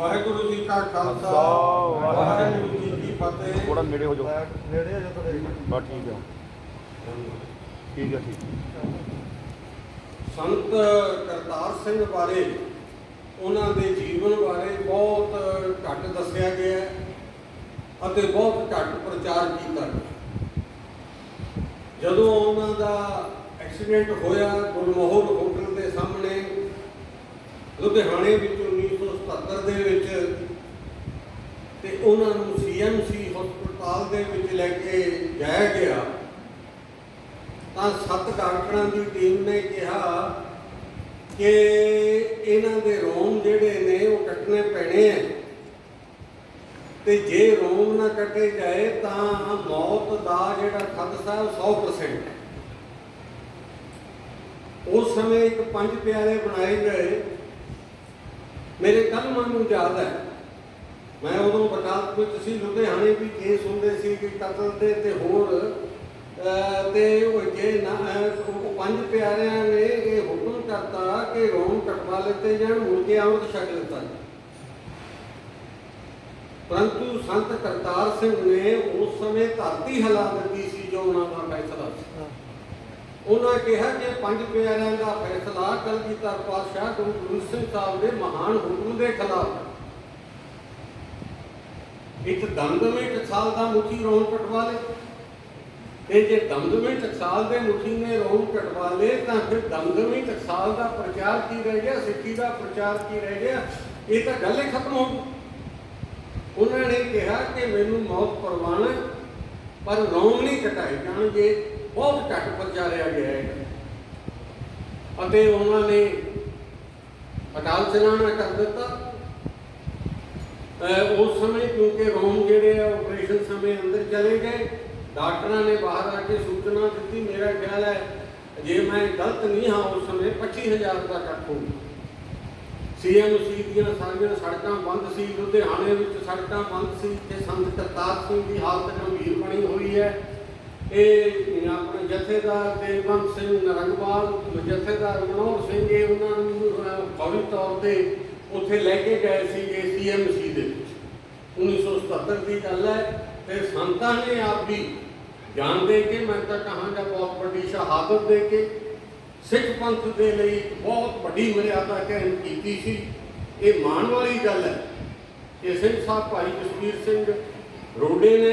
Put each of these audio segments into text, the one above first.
ਵਾਹਿਗੁਰੂ ਜੀ ਕਾ ਖਾਲਸਾ ਵਾਹਿਗੁਰੂ ਜੀ ਕੀ ਫਤਿਹ। ਥੋੜਾ ਨੇੜੇ ਹੋ ਜਾਓ। ਨੇੜੇ ਆ ਜਦੋਂ ਤੇਰੇ ਬਸ ਠੀਕ ਆ। ਠੀਕ ਆ ਠੀਕ। ਸੰਤ ਕਰਤਾਰ ਸਿੰਘ ਬਾਰੇ ਉਹਨਾਂ ਦੇ ਜੀਵਨ ਬਾਰੇ ਬਹੁਤ ਘੱਟ ਦੱਸਿਆ ਗਿਆ ਹੈ ਅਤੇ ਬਹੁਤ ਘੱਟ ਪ੍ਰਚਾਰ ਕੀਤਾ ਗਿਆ ਜਦੋਂ ਉਹਨਾਂ ਦਾ ਐਕਸੀਡੈਂਟ ਹੋਇਆ ਗੁਰਮੋਹਰ ਹੋਟਲ ਦੇ ਸਾਹਮਣੇ ਲੁਧਿਆਣੇ ਵਿੱਚ 1977 ਦੇ ਵਿੱਚ ਤੇ ਉਹਨਾਂ ਨੂੰ ਸੀਐਮਸੀ ਹਸਪਤਾਲ ਦੇ ਵਿੱਚ ਲੈ ਕੇ ਜਾਇਆ ਗਿਆ, ਤਾਂ ਸੱਤ ਡਾਕਟਰਾਂ ਦੀ ਟੀਮ ਨੇ ਕਿਹਾ ਕਿ ਇਹਨਾਂ ਦੇ ਰੋਮ ਜਿਹੜੇ ਨੇ ਉਹ ਕੱਟਣੇ ਪੈਣੇ ਆ। ਤੇ ਜੇ ਰੋਮ ਨਾ ਕੱਟੇ ਜਾਏ ਤਾਂ ਮੌਤ ਦਾ ਜਿਹੜਾ ਖਦਸ਼ਾ ਉਹ 100% ਹੈ। ਉਸ ਸਮੇਂ ਇੱਕ ਪੰਜ ਪਿਆਰੇ ਬਣਾਏ ਗਏ। ਮੇਰੇ ਕੱਲ ਮਨ ਨੂੰ ਯਾਦ ਹੈ ਮੈਂ ਉਦੋਂ ਵਕਾਲਤ ਵਿੱਚ ਸੀ, ਲੁਧਿਆਣੇ ਵੀ ਕੇਸ ਹੁੰਦੇ ਸੀ ਕਿ ਕਤਲ ਦੇ ਤੇ ਹੋਰ ਤੇ ਉਹ ਜੇ ਨਾ, ਉਹ ਪੰਜ ਪਿਆਰਿਆਂ ਨੇ ਇਹ ਹੁਕਮ ਕਰਤਾ ਕਿ ਰੋਮ ਕਟਵਾ ਲਿੱਤੇ ਜਾਣ ਮੁੜ ਕੇ ਅੰਮ੍ਰਿਤ ਛਕ ਪਰੰਤੂ ਸੰਤ ਕਰਤਾਰ ਸਿੰਘ ਨੇ ਉਸ ਸਮੇਂ ਧਰਤੀ ਹਿਲਾ ਦਿੱਤੀ ਸੀ ਜੋ ਉਹਨਾਂ ਦਾ ਫੈਸਲਾ ਸੀ। ਉਹਨਾਂ ਕਿਹਾ ਕਿ ਪੰਜ ਪਿਆਰਿਆਂ ਦਾ ਫੈਸਲਾ ਕਲਗੀਧਰ ਪਾਤਸ਼ਾਹ ਗੁਰੂ ਗੋਬਿੰਦ ਸਿੰਘ ਸਾਹਿਬ ਦੇ ਮਹਾਨ ਹੁਕਮ ਦੇ ਖਿਲਾਫ ਇੱਕ ਦਮਦਮੇ ਟਕਸਾਲ ਦਾ ਮੁਖੀ ਰੋਮ ਕਟਵਾ ਲੇ ਤੇ ਜੇ ਦਮਦਮੇ ਟਕਸਾਲ ਦੇ ਮੁਖੀ ਨੇ ਰੋਮ ਕਟਵਾ ਲੇ ਤਾਂ ਫਿਰ ਦਮਦਮੇ ਟਕਸਾਲ ਦਾ ਪ੍ਰਚਾਰ ਕੀ ਰਹਿ ਗਿਆ, ਸਿੱਖੀ ਦਾ ਪ੍ਰਚਾਰ ਕੀ ਰਹਿ ਗਿਆ? ਇਹ ਤਾਂ ਗੱਲ ਹੀ ਖਤਮ ਹੋ ਗਈ। ਉਹਨਾਂ ਨੇ ਕਿਹਾ ਕਿ ਮੈਨੂੰ ਮੌਤ ਪਰਵਾਣਾ ਪਰ ਰੋਮ ਨਹੀਂ ਕਟਾਏ ਜਾਣਗੇ, ਬਹੁਤ ਘੱਟ ਪ੍ਰਚਾਰਿਆ ਗਿਆ ਹੈ। ਅਤੇ ਉਹਨਾਂ ਨੇ ਅਕਾਲ ਚਲਾਣਾ ਕਰ ਦਿੱਤਾ। ਉਸ ਸਮੇਂ ਕਿਉਂਕਿ ਰੋਮ ਜਿਹੜੇ ਆ ਆਪਰੇਸ਼ਨ ਸਮੇਂ ਅੰਦਰ ਚਲੇ ਗਏ ਡਾਕਟਰਾਂ ਨੇ ਬਾਹਰ ਆ ਕੇ ਸੂਚਨਾ ਦਿੱਤੀ ਮੇਰਾ ਖਿਆਲ ਹੈ ਜੇ ਮੈਂ ਗਲਤ ਨਹੀਂ ਹਾਂ ਉਸ ਸਮੇਂ 25000 ਦਾ ਕੱਟ ਹੋ ਸੀਐਮਸੀ ਦੀਆਂ ਸਾਰੀਆਂ ਸੜਕਾਂ ਬੰਦ ਸੀ ਲੁਧਿਆਣੇ ਵਿੱਚ ਸੜਕਾਂ ਬੰਦ ਸੀ ਤੇ ਸੰਤ ਕਰਤਾਰ ਸਿੰਘ ਦੀ ਹਾਲਤ ਗੰਭੀਰ ਬਣੀ ਹੋਈ ਹੈ। ਇਹ ਆਪਣੇ ਜਥੇਦਾਰ ਦੇਵਬੰਦ ਸਿੰਘ ਨਰੰਗਵਾਲ ਜਥੇਦਾਰ ਮਨੋਹਰ ਸਿੰਘ ਇਹ ਉਹਨਾਂ ਨੂੰ ਅਹ, ਫੌਰੀ ਤੌਰ ਤੇ ਉੱਥੇ ਲੈ ਕੇ ਗਏ ਸੀਗੇ ਸੀਐਮਸੀ ਦੇ ਵਿੱਚ। 1977 ਦੀ ਗੱਲ ਹੈ ਤੇ ਸੰਤਾਂ ਨੇ ਆਪ ਵੀ ਜਾਨ ਦੇ ਕੇ, ਮੈਂ ਤਾਂ ਕਹਾਂਗਾ ਬਹੁਤ ਵੱਡੀ ਸ਼ਹਾਦਤ ਦੇ ਕੇ ਸਿੱਖ ਪੰਥ ਦੇ ਲਈ ਬਹੁਤ ਵੱਡੀ ਮਰਿਆਦਾ ਕਾਇਮ ਕੀਤੀ ਸੀ। ਇਹ ਮਾਣ ਵਾਲੀ ਗੱਲ ਹੈ ਕਿ ਸਿੰਘ ਸਾਹਿਬ ਭਾਈ ਜਸਵੀਰ ਸਿੰਘ ਰੋਡੇ ਨੇ,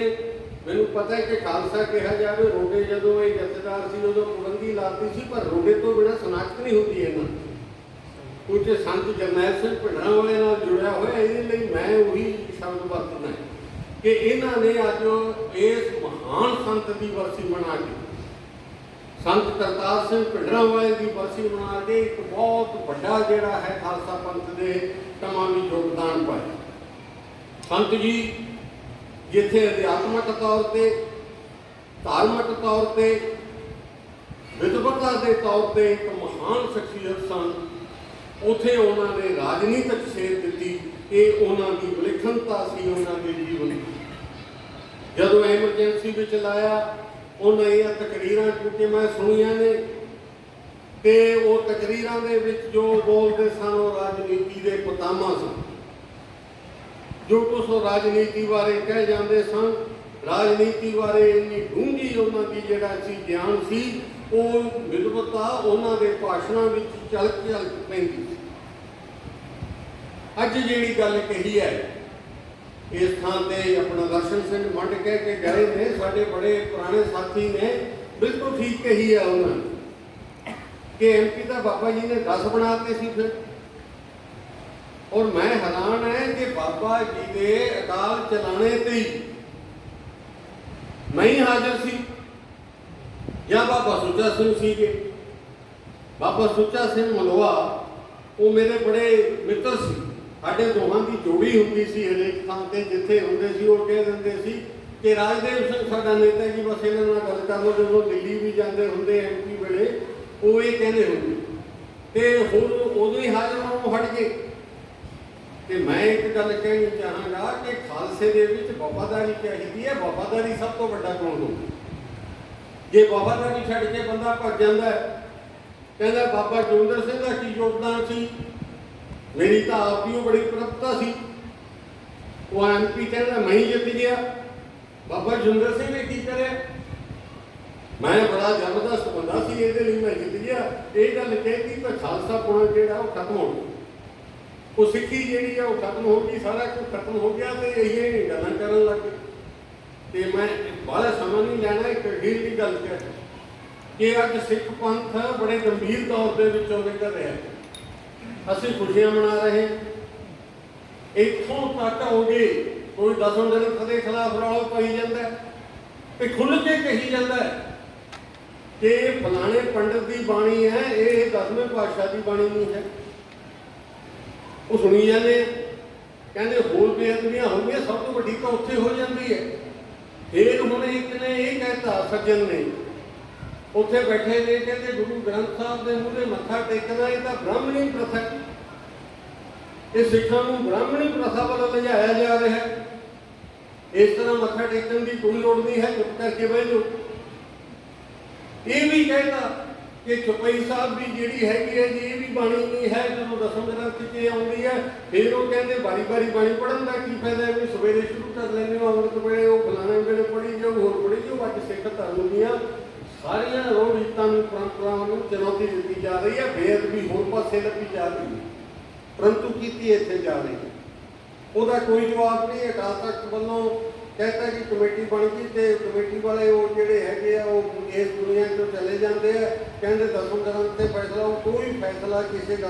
ਮੈਨੂੰ ਪਤਾ ਹੈ ਕਿ ਖਾਲਸਾ ਕਿਹਾ ਜਾਵੇ, ਰੋਡੇ ਜਦੋਂ ਇਹ ਜਥੇਦਾਰ ਸੀ, ਉਦੋਂ ਪਾਬੰਦੀ ਲਾਤੀ ਸੀ, ਪਰ ਰੋਡੇ ਤੋਂ ਬਿਨਾਂ ਸਨਾਖਤ ਨਹੀਂ ਹੁੰਦੀ ਇਹਨਾਂ ਦੀ। ਸੰਤ ਜਰਨੈਲ ਸਿੰਘ ਭਿੰਡਰਾਂ ਵਾਲੇ ਨਾਲ ਜੁੜਿਆ ਹੋਇਆ, ਇਹਦੇ ਲਈ ਮੈਂ ਉਹੀ ਸ਼ਬਦ ਵਰਤਣਾ ਹੈ ਕਿ ਇਹਨਾਂ ਨੇ ਅੱਜ ਇਸ ਮਹਾਨ ਸੰਤ ਦੀ ਵਰਸੀ ਮਨਾ ਕੇ, ਸੰਤ ਕਰਤਾਰ ਸਿੰਘ ਭਿੰਡਰਾਂ ਵਾਲੇ ਦੀ ਵਰਸੀ ਮਨਾ ਕੇ ਇੱਕ ਬਹੁਤ ਵੱਡਾ ਜਿਹੜਾ ਹੈ ਖਾਲਸਾ ਪੰਥ ਦੇ ਤਮਾਮੀ ਯੋਗਦਾਨ ਪਾਇਆ ਸੰਤ ਜੀ, ਜਿੱਥੇ ਅਧਿਆਤਮਕ ਤੌਰ ਤੇ, ਧਾਰਮਿਕ ਤੌਰ ਤੇ ਵਿਦਵਤਾ ਦੇ ਤੌਰ ਤੇ ਇੱਕ ਮਹਾਨ ਸ਼ਖਸੀਅਤ ਸਨ ਉਥੇ ਉਹਨਾਂ ਨੇ ਰਾਜਨੀਤਿਕ ਸੇਧ ਦਿੱਤੀ, ਇਹ ਉਹਨਾਂ ਦੀ ਵਿਲੱਖਣਤਾ ਸੀ, ਉਹਨਾਂ ਦੇ ਜੀਵਨ ਦੀ। ਜਦੋਂ ਐਮਰਜੈਂਸੀ ਵਿੱਚ ਲਾਇਆ, ਉਹਨਾਂ ਇਹ ਤਕਰੀਰਾਂ ਕਿਉਂਕਿ ਮੈਂ ਸੁਣੀਆਂ ਨੇ, ਤੇ ਉਹ ਤਕਰੀਰਾਂ ਦੇ ਵਿੱਚ ਜੋ ਬੋਲਦੇ ਸਨ, ਉਹ ਰਾਜਨੀਤੀ ਦੇ ਪਤਾਮਾ ਸਨ। ਜੋ ਕੁਛ ਰਾਜਨੀਤੀ ਬਾਰੇ ਕਹਿ ਜਾਂਦੇ ਸਨ ਰਾਜਨੀਤੀ ਬਾਰੇ ਇੰਨੀ ਡੂੰਘੀ ਉਹਨਾਂ ਦੀ ਜਿਹੜਾ ਸੀ ਗਿਆਨ ਸੀ, ਉਹ ਵਿਦਵਤਾ ਉਹਨਾਂ ਦੇ ਭਾਸ਼ਣਾਂ ਵਿੱਚ ਚਲ ਚਲ ਪੈਂਦੀ ਸੀ। ਅੱਜ ਜਿਹੜੀ ਗੱਲ ਕਹੀ ਹੈ, ਇਸ ਥਾਂ ਤੇ ਆਪਣਾ ਦਰਸ਼ਨ ਸਿੰਘ ਮੰਡ ਕਹਿ ਕੇ ਗਏ ਨੇ, ਸਾਡੇ ਬੜੇ ਪੁਰਾਣੇ ਸਾਥੀ ਨੇ, ਬਿਲਕੁਲ ਠੀਕ ਕਹੀ ਹੈ ਉਹਨਾਂ ਨੇ। ਕਿ ਐਮਪੀ ਦਾ ਬਾਬਾ ਜੀ ਨੇ 10 ਬਣਾਤੇ ਸੀ ਫਿਰ। ਔਰ ਮੈਂ ਹੈਰਾਨ ਹੈ ਕਿ ਬਾਬਾ ਜੀ ਦੇ ਅਕਾਲ ਚਲਾਣੇ ਤੇ ਹੀ ਮੈਂ ਹੀ ਹਾਜ਼ਰ ਸੀ। ਜਾਂ ਬਾਬਾ ਸੁੱਚਾ ਸਿੰਘ ਸੀਗੇ। ਬਾਬਾ ਸੁੱਚਾ ਸਿੰਘ ਮਲੋਆ ਉਹ ਮੇਰੇ ਬੜੇ ਮਿੱਤਰ ਸੀ। ਸਾਡੇ ਦੋਹਾਂ ਦੀ ਜੋੜੀ ਹੁੰਦੀ ਸੀ ਹਰੇਕ ਥਾਂ ਤੇ, ਜਿੱਥੇ ਹੁੰਦੇ ਸੀ, ਉਹ ਕਹਿ ਦਿੰਦੇ ਸੀ ਕਿ ਰਾਜਦੇਵ ਸਿੰਘ ਸਾਡਾ ਨੇਤਾ ਜੀ, ਬਸ ਇਹਨਾਂ ਨਾਲ ਗੱਲ ਕਰ ਲਓ, ਜਦੋਂ ਦਿੱਲੀ ਵੀ ਜਾਂਦੇ ਹੁੰਦੇ ਐਮਪੀ ਵੇਲੇ, ਉਹ ਇਹ ਕਹਿੰਦੇ ਹੁੰਦੇ। ਤੇ ਹੁਣ ਉਦੋਂ ਹੀ ਹਾਜ਼ਰ ਹੋਣੋਂ ਹਟ ਗਏ। ਤੇ ਮੈਂ ਇੱਕ ਗੱਲ ਕਹਿਣੀ ਚਾਹਾਂਗਾ ਕਿ ਖਾਲਸੇ ਦੇ ਵਿੱਚ ਵਫਾਦਾਰੀ ਚਾਹੀਦੀ ਹੈ, ਵਫਾਦਾਰੀ ਸਭ ਤੋਂ ਵੱਡਾ ਗੁਣ ਹੁੰਦਾ ਜੇ ਵਫਾਦਾਰੀ ਛੱਡ ਕੇ ਬੰਦਾ ਭੱਜ ਜਾਂਦਾ ਹੈ, ਕਹਿੰਦਾ ਬਾਬਾ ਜੋਗਿੰਦਰ ਸਿੰਘ ਦਾ ਕੀ ਯੋਗਦਾਨ ਸੀ? ਮੇਰੀ ਤਾਂ ਆਪ ਹੀ ਉਹ ਬੜੀ ਪ੍ਰਭਤਾ ਸੀ। ਉਹ ਐਮਪੀ ਕਹਿੰਦਾ, ਮੈਂ ਹੀ ਜਿੱਤ ਗਿਆ। ਬਾਬਾ ਜਿੰਦਰ ਸਿੰਘ ਨੇ ਕੀ ਕਰਿਆ? ਮੈਂ ਬੜਾ ਜ਼ਬਰਦਸਤ ਬੰਦਾ ਸੀ, ਇਹਦੇ ਲਈ ਮੈਂ ਜਿੱਤ ਗਿਆ। ਇਹ ਗੱਲ ਕਹਿਤੀ ਤਾਂ ਖਾਲਸਾ ਪੁਣਾ ਜਿਹੜਾ ਉਹ ਖਤਮ ਹੋ ਗਿਆ। ਉਹ ਸਿੱਖੀ ਜਿਹੜੀ ਆ ਉਹ ਖਤਮ ਹੋ ਗਈ ਸਾਰਾ ਕੁਝ ਖਤਮ ਹੋ ਗਿਆ ਤੇ ਇਹ ਗੱਲਾਂ ਕਰਨ ਲੱਗ। ਗਏ ਤੇ ਮੈਂ ਬਾਹਲਾ ਸਮਾਂ ਨਹੀਂ ਲੈਣਾ ਇੱਕ ਅਖੀਰ ਦੀ ਗੱਲ ਕਹਿ ਕਿ ਅੱਜ ਸਿੱਖ ਪੰਥ ਬੜੇ ਗੰਭੀਰ ਤੌਰ ਦੇ ਵਿੱਚੋਂ ਨਿਕਲ ਰਿਹਾ ਅਸੀਂ ਖੁਸ਼ੀਆਂ ਮਨਾ ਰਹੇ ਇੱਥੋਂ ਤੱਕ ਹੋ ਗਏ ਕੋਈ ਦਸਮ ਦਿਨ ਕਦੇ ਖਿਲਾਫ ਰੌਲਾ ਪਾਈ ਜਾਂਦਾ ਹੈ, ਤੇ ਖੁੱਲ੍ਹ ਕੇ ਕਹੀ ਜਾਂਦਾ ਕਿ ਫਲਾਣੇ ਪੰਡਤ ਦੀ ਬਾਣੀ ਹੈ ਇਹ ਦਸਵੇਂ ਪਾਤਸ਼ਾਹ ਦੀ ਬਾਣੀ ਨਹੀਂ ਹੈ। ਉਹ ਸੁਣੀ ਜਾਂਦੇ ਆ। ਕਹਿੰਦੇ ਹੋਰ ਬੇਅਦਬੀਆਂ ਹੋ ਗਈਆਂ ਸਭ ਤੋਂ ਵੱਡੀ ਤਾਂ ਉੱਥੇ ਹੋ ਜਾਂਦੀ ਹੈ। ਫੇਰ ਹੁਣ ਇੱਕ ਨੇ ਇਹ ਕਹਿਤਾ, ਸੱਜਣ ਨੇ, ਉੱਥੇ ਬੈਠੇ ਨੇ, ਕਹਿੰਦੇ ਗੁਰੂ ਗ੍ਰੰਥ ਸਾਹਿਬ ਦੇ ਮੂਹਰੇ ਮੱਥਾ ਟੇਕਣਾ ਇਹ ਤਾਂ ਬ੍ਰਾਹਮਣੀ ਪ੍ਰਥਾ ਇਹ ਸਿੱਖਾਂ ਨੂੰ ਬ੍ਰਾਹਮਣੀ ਪ੍ਰਥਾ ਵੱਲ ਲਿਜਾਇਆ ਜਾ ਰਿਹਾ ਹੈ। ਇਸ ਤਰ੍ਹਾਂ ਮੱਥਾ ਟੇਕਣ ਦੀ ਕੋਈ ਲੋੜ ਨਹੀਂ ਹੈ, ਚੁੱਪ ਕਰਕੇ ਬਹਿ ਜਾਓ। ਇਹ ਵੀ ਕਹਿੰਦਾ ਕਿ ਚੁਪਈ ਸਾਹਿਬ ਦੀ ਜਿਹੜੀ ਹੈਗੀ ਹੈ ਜੀ ਇਹ ਵੀ ਬਾਣੀ ਨਹੀਂ ਹੈ, ਜਦੋਂ ਦਸਮ ਗ੍ਰੰਥ 'ਚ ਆਉਂਦੀ ਹੈ, ਫਿਰ ਉਹ ਕਹਿੰਦੇ ਬਾਰੀ ਬਾਰੀ ਬਾਣੀ ਪੜਨ ਦਾ ਕੀ ਫਾਇਦਾ ਹੈ? ਵੀ ਸਵੇਰੇ ਸ਼ੁਰੂ ਕਰ ਲੈਂਦੇ ਹੋ, ਅੰਮ੍ਰਿਤ ਵੇਲੇ ਉਹ ਫਲਾਣੇ ਵੇਲੇ ਪੜੀ ਜਾਓ, ਹੋਰ ਪੜੀ ਜਾਓ ਅੱਜ ਸਿੱਖ ਧਰਮ ਦੀਆਂ ਸਾਰੀਆਂ ਰੋਹ ਰੀਤਾਂ ਨੂੰ, ਪਰੰਪਰਾਵਾਂ ਨੂੰ ਚੁਣੌਤੀ ਦਿੱਤੀ ਜਾ ਰਹੀ ਹੈ ਬੇਅਦਬੀ ਹੋਰ ਪਾਸੇ ਲੱਗੀ ਜਾ ਰਹੀ ਹੈ। ਪਰੰਤੂ ਕੀਤੀ ਇੱਥੇ ਜਾ ਰਹੀ ਹੈ। ਉਹਦਾ ਕੋਈ ਜਵਾਬ ਨਹੀਂ ਅਕਾਲ ਤਖਤ ਵੱਲੋਂ ਕਹਿੰਦਾ ਕਿ ਕਮੇਟੀ ਬਣ ਗਈ ਤੇ ਕਮੇਟੀ ਵਾਲੇ ਉਹ ਜਿਹੜੇ ਹੈਗੇ ਆ, ਉਹ ਇਸ ਦੁਨੀਆ ਤੋਂ ਚਲੇ ਜਾਂਦੇ ਆ। ਕਹਿੰਦੇ ਦਸਮ ਕਰਨ ਤੇ ਫੈਸਲਾ, ਉਹ ਕੋਈ ਫੈਸਲਾ ਕਿਸੇ ਗੱਲ